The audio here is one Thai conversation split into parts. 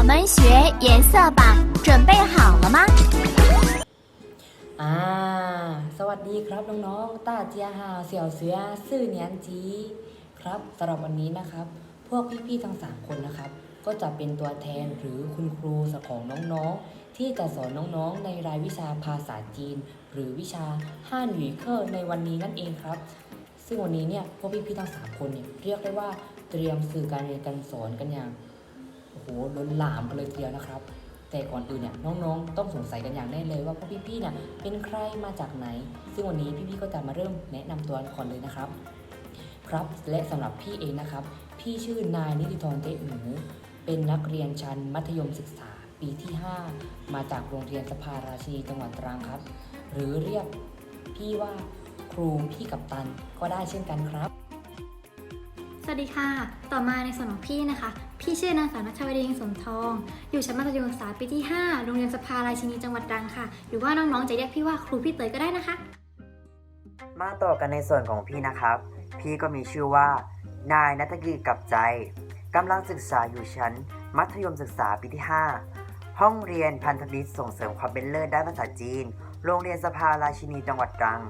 我们学颜色吧，准备好了吗？ อ่า สวัสดีครับน้องๆต้าเจียฮาวเสี่ยวเสือซื่อเนียนจี ครับสำหรับวันนี้นะครับ พวกพี่ๆทั้งสามคนนะครับ ก็จะเป็นตัวแทนหรือคุณครูของน้องๆ ที่จะสอนน้องๆ ในรายวิชาภาษาจีน หรือวิชาห้านหวีเคอร์ในวันนี้นั่นเองครับ ซึ่งวันนี้เนี่ยพวกพี่ๆทั้งสามคนเนี่ยเรียกได้ว่าเตรียมสื่อการเรียนการสอนกันอย่าง โอ้โหล้นหลามกันเลยทีเดียวนะครับ แต่ก่อนอื่นเนี่ยน้องๆ ต้องสงสัยกันอย่างแน่เลยว่าพวกพี่ๆเนี่ยเป็นใครมาจากไหน ซึ่งวันนี้พี่ๆก็จะมาเริ่มแนะนำตัวก่อนเลยนะครับ ครับและสำหรับพี่เองนะครับ พี่ชื่อนายนิติธรเตะหนูเป็นนักเรียนชั้นมัธยมศึกษาปีที่ 5 มาจากโรงเรียนสภาราชีจังหวัดตรังครับ หรือเรียกพี่ว่าครูพี่กับตันก็ได้เช่นกันครับ สวัสดีค่ะ ต่อมาในส่วนของพี่นะคะ พี่ชื่อนางสาวนัชวดีสมทอง อยู่ชั้นมัธยมศึกษาปีที่ 5 โรงเรียนสภาราชินีจังหวัดตรังค่ะ หรือว่าน้องๆจะเรียกพี่ว่าครูพี่เตยก็ได้นะคะ มาต่อกันในส่วนของพี่นะครับ พี่ก็มีชื่อว่า นายนัทกิจกับใจกำลังศึกษาอยู่ชั้น มัธยมศึกษาปีที่ 5 ห้องเรียนพันธมิตรส่งเสริมความเป็นเลิศด้านภาษาจีน โรงเรียนสภาราชินีจังหวัดตรัง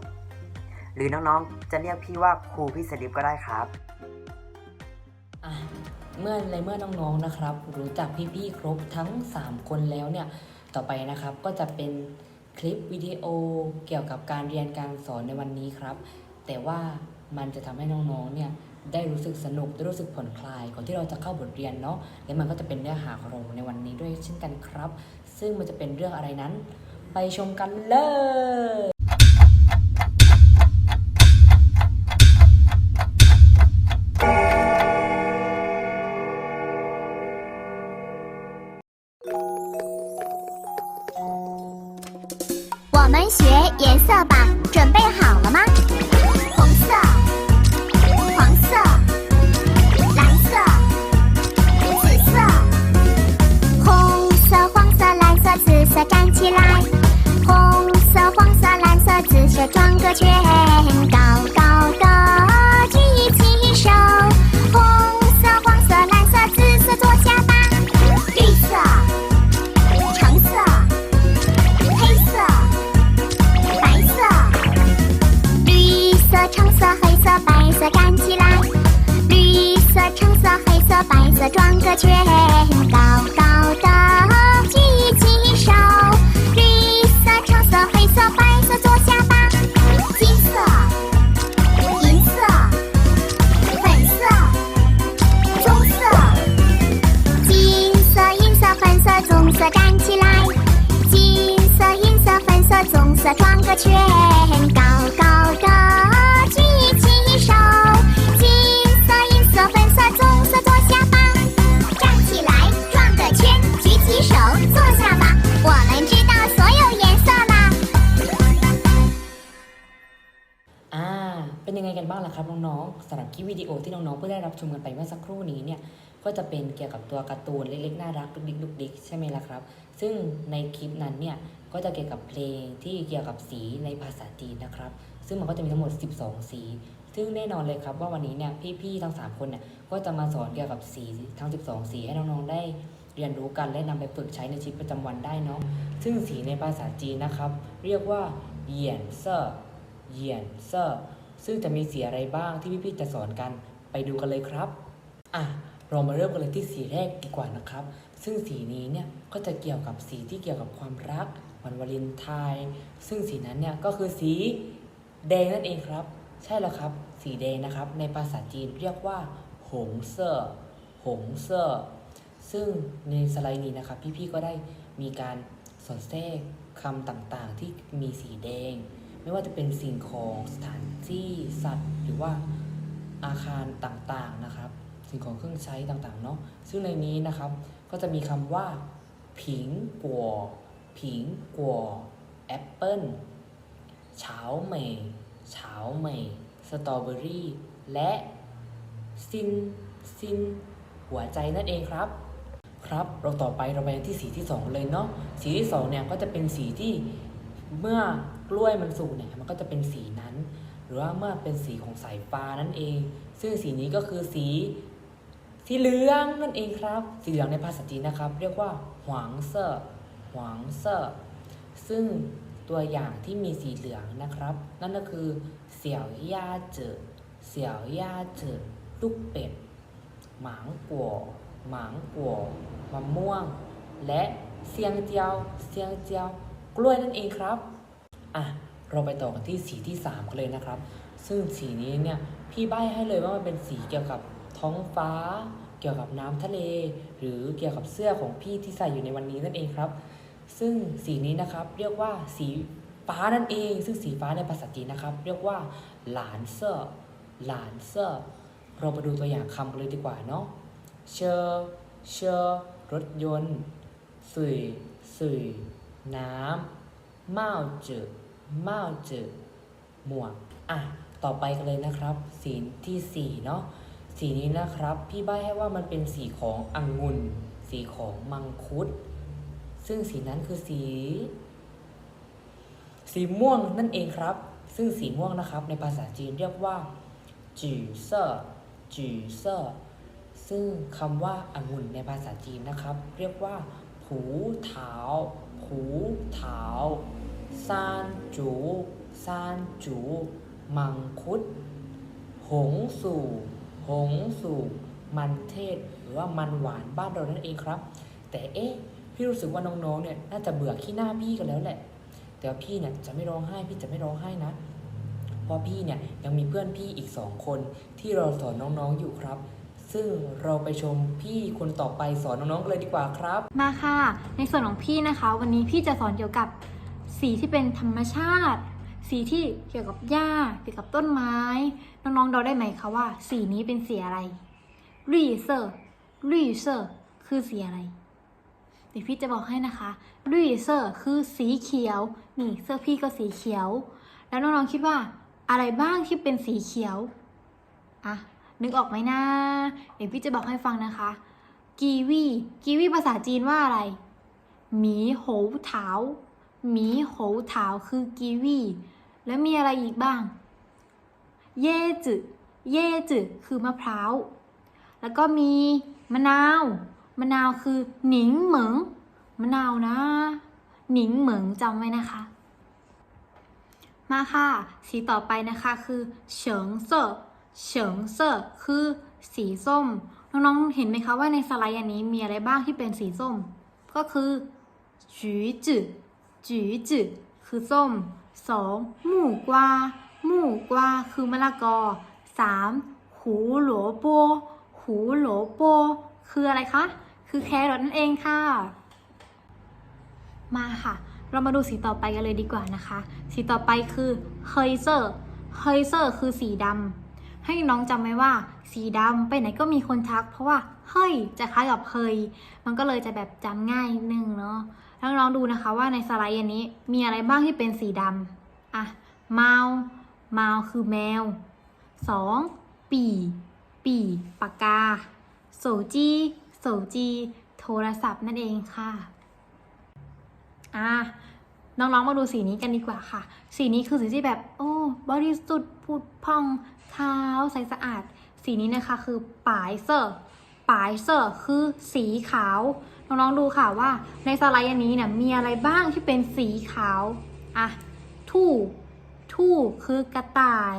หรือน้องๆจะเรียกพี่ว่าครูพี่สลิปก็ได้ครับ เมื่อในเมื่อน้องๆนะครับ รู้จักพี่ๆครบทั้ง 3 คนแล้วเนี่ยต่อไปนะครับก็จะเป็นคลิปวิดีโอเกี่ยวกับการเรียนการสอนในวันนี้ครับ แต่ว่ามันจะทำให้น้องๆเนี่ยได้รู้สึกสนุกได้รู้สึกผ่อนคลายก่อนที่เราจะเข้าบทเรียนเนาะและมันก็จะเป็นเนื้อหาของเราในวันนี้ด้วยเช่นกันครับ ซึ่งมันจะเป็นเรื่องอะไรนั้น ไปชมกันเลย 手，坐下吧。我们知道所有颜色啦。 อ่า เป็นยังไงกันบ้างล่ะครับน้องๆสำหรับคลิปวิดีโอที่น้องๆเพิ่งได้รับชมกันไปเมื่อสักครู่นี้เนี่ย ก็จะเป็นเกี่ยวกับตัวการ์ตูนเล็กๆน่ารักดุกดิกดุกดิกใช่ไหมล่ะครับ ซึ่งในคลิปนั้นเนี่ย ก็จะเกี่ยวกับเพลงที่เกี่ยวกับสีในภาษาจีนนะครับ ซึ่งมันก็จะมีทั้งหมด 12 สี ซึ่งแน่นอนเลยครับว่าวันนี้เนี่ยพี่ๆทั้ง 3 คนเนี่ยก็จะมาสอนเกี่ยวกับสีทั้ง 12 สีให้น้องๆได้ เรียนรู้กันและนำไปฝึกใช้ในชีวิตประจำวันได้เนาะซึ่งสีในภาษาจีนนะครับ เรียกว่าเหยียนเซอร์เหยียนเซอร์ซึ่งจะมีสีอะไรบ้างที่พี่ๆจะสอนกันไปดูกันเลยครับอะเรามาเริ่มกันเลยที่สีแรกดีกว่านะครับ ซึ่งสีนี้เนี่ยก็จะเกี่ยวกับสีที่เกี่ยวกับความรักวันวาเลนไทน์ซึ่งสีนั้นเนี่ยก็คือสีแดงนั่นเองครับ ใช่แล้วครับ สีแดงนะครับ ในภาษาจีนเรียกว่า หงเซ่อหงเซ่อ ซึ่งในสไลด์นี้นะครับพี่ๆก็ได้มีการสอดแทรกคำต่างๆ ที่มีสีแดง ไม่ว่าจะเป็นสิ่งของสถานที่สัตว์ หรือว่าอาคารต่างๆนะครับ สิ่งของเครื่องใช้ต่างๆเนาะซึ่งในนี้นะครับก็จะมีคำว่า ผิงกัวผิงกัวแอปเปิ้ลเฉาเหมยเฉาเหมยสตรอเบอรี่และซินซินหัวใจนั่นเองครับ ครับ เราต่อไปเราไปที่สีที่ 2 เลยเนาะสีที่2เนี่ยก็จะเป็นสีที่เมื่อกล้วยมันสุกเนี่ยมันก็จะเป็นสีนั้น หรือว่าเมื่อเป็นสีของสายฟ้านั่นเอง ซึ่งสีนี้ก็คือสีสีเหลืองนั่นเองครับ สีเหลืองในภาษาจีนนะครับ เรียกว่าหวางเซอร์หวางเซอร์ซึ่งตัวอย่างที่มีสีเหลืองนะครับ นั่นก็คือเสี่ยวย่าเจอเสี่ยวย่าเจอลูกเป็ดหมางกัว หมางกัวมะม่วง และเซียงเจียวเซียงเจียว กล้วยนั่นเองครับอะเราไปต่อกันที่สีที่3กันเลยนะครับ ซึ่งสีนี้เนี่ยพี่ใบ้ให้เลยว่ามันเป็นสีเกี่ยวกับท้องฟ้า เกี่ยวกับน้ำทะเล หรือเกี่ยวกับเสื้อของพี่ที่ใส่อยู่ในวันนี้นั่นเองครับ ซึ่งสีนี้นะครับเรียกว่าสีฟ้านั่นเอง ซึ่งสีฟ้าในภาษาจีนนะครับ เรียกว่าหลานเสื้อหลานเสื้อเราไปดูตัวอย่างคำกันเลยดีกว่าเนาะ เชอร์เชอร์รถยนต์สุยสุยน้ำเมาจือเมาจือหมวกอะต่อไปกันเลยนะครับ สีที่สี่เนาะสีนี้นะครับ พี่ใบ้ให้ว่ามันเป็นสีขององุ่น สีของมังคุด ซึ่งสีนั้นคือสี สีม่วงนั่นเองครับ ซึ่งสีม่วงนะครับ ในภาษาจีนเรียกว่าจือเซอจือเซอ ซึ่งคำว่าองุ่นในภาษาจีนนะครับ เรียกว่า ผูเถาผูเถาซานจูซานจู มังคุด หงสู่ หงสู่ มันเทศ หรือว่ามันหวานบ้านเรานั่นเองครับ แต่เอ๊ะ พี่รู้สึกว่าน้องๆเนี่ยน่าจะเบื่อขี้หน้าพี่กันแล้วแหละ แต่ว่าพี่เนี่ยจะไม่ร้องไห้พี่จะไม่ร้องไห้นะ เพราะพี่เนี่ยยังมีเพื่อนพี่อีกสองคนที่เราสอนน้องๆอยู่ครับ ซึ่งเราไปชมพี่คนต่อไปสอนน้องๆกันเลยดีกว่าครับ มาค่ะ ในส่วนของพี่นะคะ วันนี้พี่จะสอนเกี่ยวกับสีที่เป็นธรรมชาติ สีที่เกี่ยวกับหญ้าเกี่ยวกับต้นไม้ น้องๆเดาได้ไหมคะว่า สีนี้เป็นสีอะไรรีเซอร์รีเซอร์คือสีอะไรเดี๋ยวพี่จะบอกให้นะคะรีเซอร์คือสีเขียว นี่เสื้อพี่ก็สีเขียว แล้วน้องๆคิดว่าอะไรบ้างที่เป็นสีเขียว อะ นึกออกไหมนะเดี๋ยวพี่จะบอกให้ฟังนะคะกีวีกีวีภาษาจีนว่าอะไรหมีโหวเถาหมีโหวเถาคือกีวีแล้วมีอะไรอีกบ้าง เยจืเยจืคือมะพร้าวแล้วก็มีมะนาว มะนาวคือหนิงเหมิงมะนาวนะหนิงเหมิงจำไว้นะคะ มาค่ะ สีต่อไปนะคะคือเฉิงเซ่อ เฉิงเซ่อคือสีส้ม น้องๆ เห็นไหมคะว่าในสไลด์อันนี้มีอะไรบ้างที่เป็นสีส้ม ก็คือจืจือจืจือคือส้มสองหมู่กวาหมู่กวาคือมะละกอสามหูหลัวโป หูหลัวโป คืออะไรคะ คือแครอทนั่นเองค่ะ มาค่ะ เรามาดูสีต่อไปกันเลยดีกว่านะคะ สีต่อไปคือเฮยเซอร์เฮยเซอร์คือสีดำ ให้น้องจำไว้ว่าสีดำไปไหนก็มีคนทัก เพราะว่าเฮ้ยจะคล้ายกับเฮยมันก็เลยจะแบบจำง่ายนึงเนาะน้องๆดูนะคะว่าในสไลด์อันนี้มีอะไรบ้างที่เป็นสีดำอะเมาเมาคือแมวสองปีปีปากกาโสจีโสจีโทรศัพท์นั่นเองค่ะ อะน้องๆมาดูสีนี้กันดีกว่าค่ะ สีนี้คือสีที่แบบ โอ้บริสุทธิ์ผุดพอง เท้าใสสะอาด สีนี้นะคะคือปายเซอร์ปายเซอร์คือสีขาว น้องๆดูค่ะว่าในสไลด์อันนี้เนี่ยมีอะไรบ้างที่เป็นสีขาวอะทู่ทู่คือกระต่าย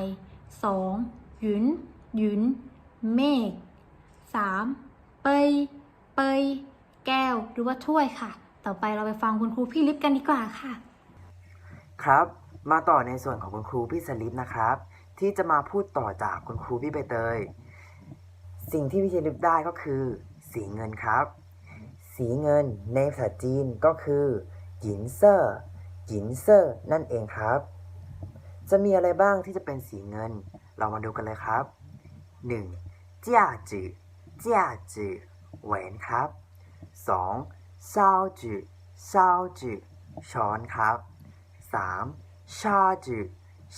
สองหยุน หยุน เมฆสามเปย เปย แก้ว หรือว่าถ้วยค่ะ ต่อไปเราไปฟังคุณครูพี่ลิฟกันดีกว่าค่ะ ครับ มาต่อในส่วนของคุณครูพี่สลิปนะครับ ที่จะมาพูดต่อจากคุณครูพี่ใบเตย สิ่งที่พี่สลิปได้ก็คือ สีเงินครับ สีเงินในภาษาจีนก็คือหยินเซอร์หยินเซอร์นั่นเองครับ จะมีอะไรบ้างที่จะเป็นสีเงิน เรามาดูกันเลยครับ 1. จ้าจือจ้าจือแหวนครับ 2. เศร้าจือเศร้าจือช้อนครับ 3. ชาจือ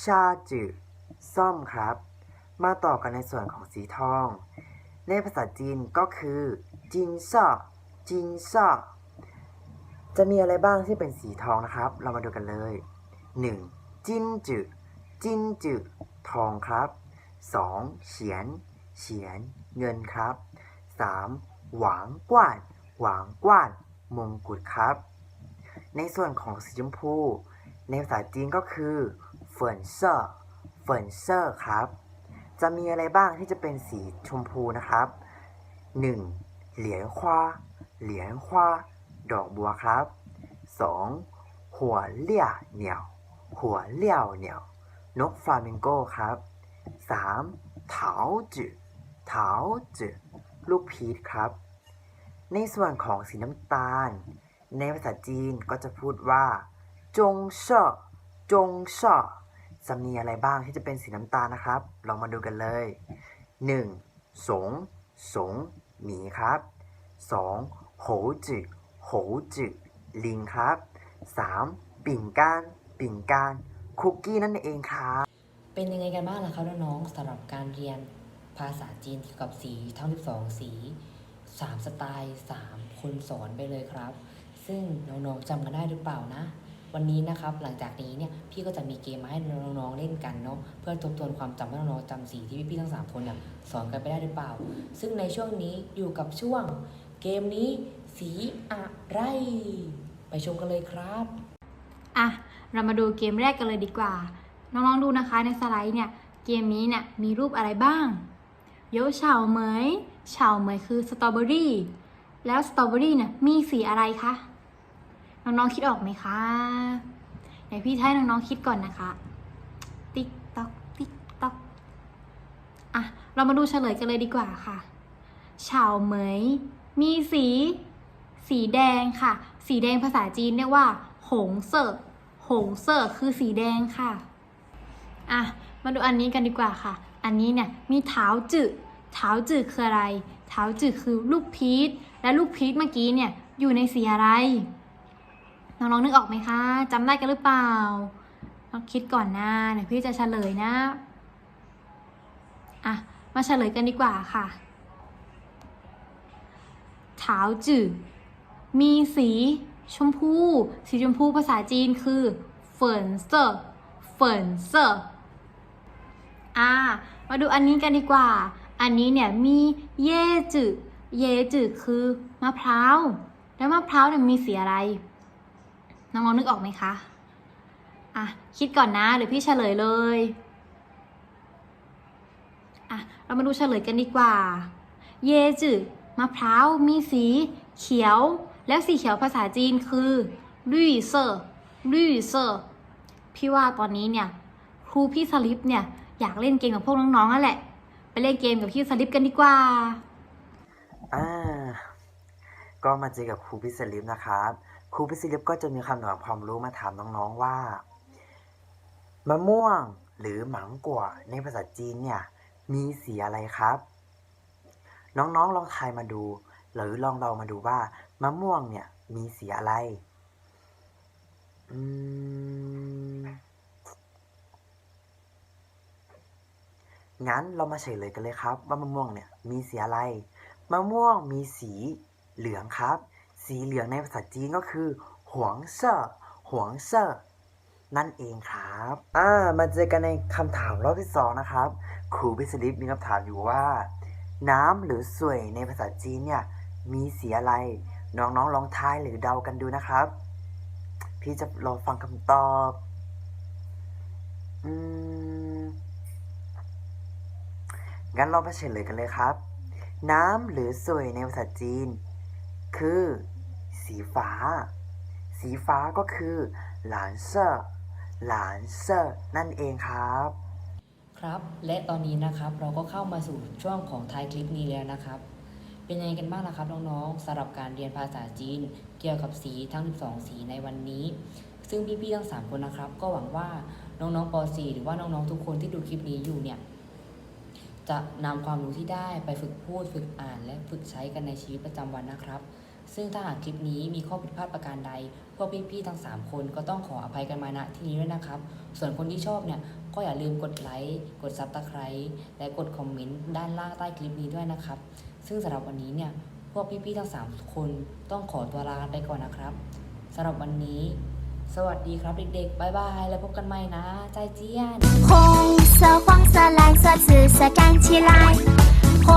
ชาจือ ส้มครับ มาต่อกันในส่วนของสีทอง ในภาษาจีนก็คือจินซ่าจินซ่าจะมีอะไรบ้างที่เป็นสีทองนะครับ เรามาดูกันเลย 1. จินจือจินจือทองครับ 2. เฉียนเฉียนเงินครับ 3. หวางกว้าน หวางกว้าน มงกุฎครับ ในส่วนของสีชมพู ในภาษาจีนก็คือเฟินเซอร์ เฟินเซอร์ครับ จะมีอะไรบ้างที่จะเป็นสีชมพูนะครับ 1. เหรียญควา เหรียญควา ดอกบัวครับ 2. หัวเลี่ยเหนียว หัวเลี่ยวเหนียว นกฟลามิงโกครับ 3. เถาจือเถาจือลูกพีชครับ ในส่วนของสีน้ำตาล ในภาษาจีนก็จะพูดว่า จงเช่อจงเช่อ จะมียอะไรบ้างที่จะเป็นสีน้ำตาลนะครับลองมาดูกันเลย 1. สง สง หมีครับ 2. โหจือโหจือลิงครับ 3. ปิ่งก้าน ปิ่งก้าน คุกกี้นั่นเองครับ เป็นยังไงกันบ้างล่ะครับน้องๆสำหรับการเรียนภาษาจีนเกี่ยวกับสีทั้ง 12 สี 3 สไตล์ 3 คนสอนไปเลยครับ ซึ่งน้องๆจำกันได้หรือเปล่านะ วันนี้นะครับหลังจากนี้เนี่ยพี่ก็จะมีเกมมาให้น้องๆเล่นกันเนาะเพื่อทบทวนความจำว่าน้องๆจำสีที่พี่ๆทั้ง3คนเนี่ยสอนกันไปได้หรือเปล่า ซึ่งในช่วงนี้อยู่กับช่วง เกมนี้สีอะไร ไปชมกันเลยครับ อะ เรามาดูเกมแรกกันเลยดีกว่า น้องๆดูนะคะในสไลด์เนี่ย เกมนี้เนี่ยมีรูปอะไรบ้างเยเฉาเหมยเฉาเหมยคือสตรอเบอรี่ แล้วสตรอเบอรี่เนี่ยมีสีอะไรคะ น้องๆคิดออกไหมคะเดี๋ยวพี่ให้น้องๆคิดก่อนนะคะ ติ๊กต๊อกติ๊กต๊อกอะ เรามาดูเฉลยกันเลยดีกว่าค่ะเฉาเหมย มีสี สีแดงค่ะ สีแดงภาษาจีนเรียกว่า หงเสิร์หงเสิร์คือสีแดงค่ะ อะ มาดูอันนี้กันดีกว่าค่ะ อันนี้เนี่ยมีเท้าจืดเท้าจืดคืออะไรเท้าจืดคือลูกพีชและลูกพีชเมื่อกี้เนี่ยอยู่ในสีอะไร น้องๆนึกออกไหมคะจำได้กันหรือเปล่าลองคิดก่อนนะเดี๋ยวพี่จะเฉลยนะอะมาเฉลยกันดีกว่าค่ะเท้าจืดมีสีชมพู สีชมพูภาษาจีนคือเฟินเซอร์เฟินเซอร์อ่ามาดูอันนี้กันดีกว่า อันนี้เนี่ยมีเย่จืเย่จืคือมะพร้าว แล้วมะพร้าวเนี่ยมีสีอะไร น้องๆนึกออกไหมคะอะคิดก่อนนะเดี๋ยวพี่เฉลยเลยอะเรามาดูเฉลยกันดีกว่า เยจืมะพร้าวมีสีเขียว แล้วสีเขียวภาษาจีนคือลุยเซอร์ลุยเซอร์พี่ว่าตอนนี้เนี่ยครูพี่สลิปเนี่ยอยากเล่นเกมกับพวกน้องๆนั่นแหละ ไปเล่นเกมกับพี่สลิปกันดีกว่าอ่าก็มาเจอกับครูพิสลิปนะครับ ครูพิสลิปก็จะมีคำถามความรู้มาถามน้องๆว่า มะม่วงหรือหมังกัวในภาษาจีนเนี่ยมีสีอะไรครับ น้องๆลองทายมาดู หรือลองเรามาดูว่ามะม่วงเนี่ยมีสีอะไรอืมงั้นเรามาเฉลยกันเลยครับ ว่ามะม่วงเนี่ยมีสีอะไร มะม่วงมีสีเหลืองครับ สีเหลืองในภาษาจีนก็คือหวงเซ่อหวงเซ่อนั่นเองครับ อ่า มาเจอกันในคำถามรอบที่สองนะครับ ครูพิสลิปมีคำถามอยู่ว่า น้ำหรือสวยในภาษาจีนเนี่ย มีสีอะไร น้องๆลองทายหรือเดากันดูนะครับ พี่จะรอฟังคำตอบ อืม งั้นเราไปเฉลยกันเลยครับ น้ำหรือสวยในภาษาจีน คือ ฟ้า สีฟ้าก็คือหลานเซอร์หลานเซอร์นั่นเองครับ ครับ และตอนนี้นะครับเราก็เข้ามาสู่ช่วงของท้ายคลิปนี้แล้วนะครับ เป็นยังไงกันบ้างล่ะครับน้องๆสำหรับการเรียนภาษาจีน เกี่ยวกับสีทั้ง 12 สีในวันนี้ ซึ่งพี่ๆทั้ง 3 คนนะครับ ก็หวังว่าน้องๆป .4 หรือว่าน้องๆทุกคนที่ดูคลิปนี้อยู่เนี่ยจะนำความรู้ที่ได้ไปฝึกพูด ฝึกอ่าน และฝึกใช้กันในชีวิตประจำวันนะครับ ซึ่งถ้าหากคลิปนี้มีข้อผิดพลาดประการใด พวกพี่ๆทั้ง 3 คนก็ต้องขออภัยกันมาณที่นี้ด้วยนะครับ ส่วนคนที่ชอบเนี่ย ก็อย่าลืมกดไลค์ กดซับสไคร b e และกดคอมเมนต์ด้านล่างใต้คลิปนี้ด้วยนะครับ ซึ่งสำหรับวันนี้เนี่ย พวกพี่ๆทั้ง 3 คนต้องขอตัวลากันไปก่อนนะครับสำหรับวันนี้ สวัสดีครับเด็กๆ บ๊ายบาย แล้วพบกันใหม่นะ ใจเจียน 红色、黄色、蓝色、紫色，站起来！红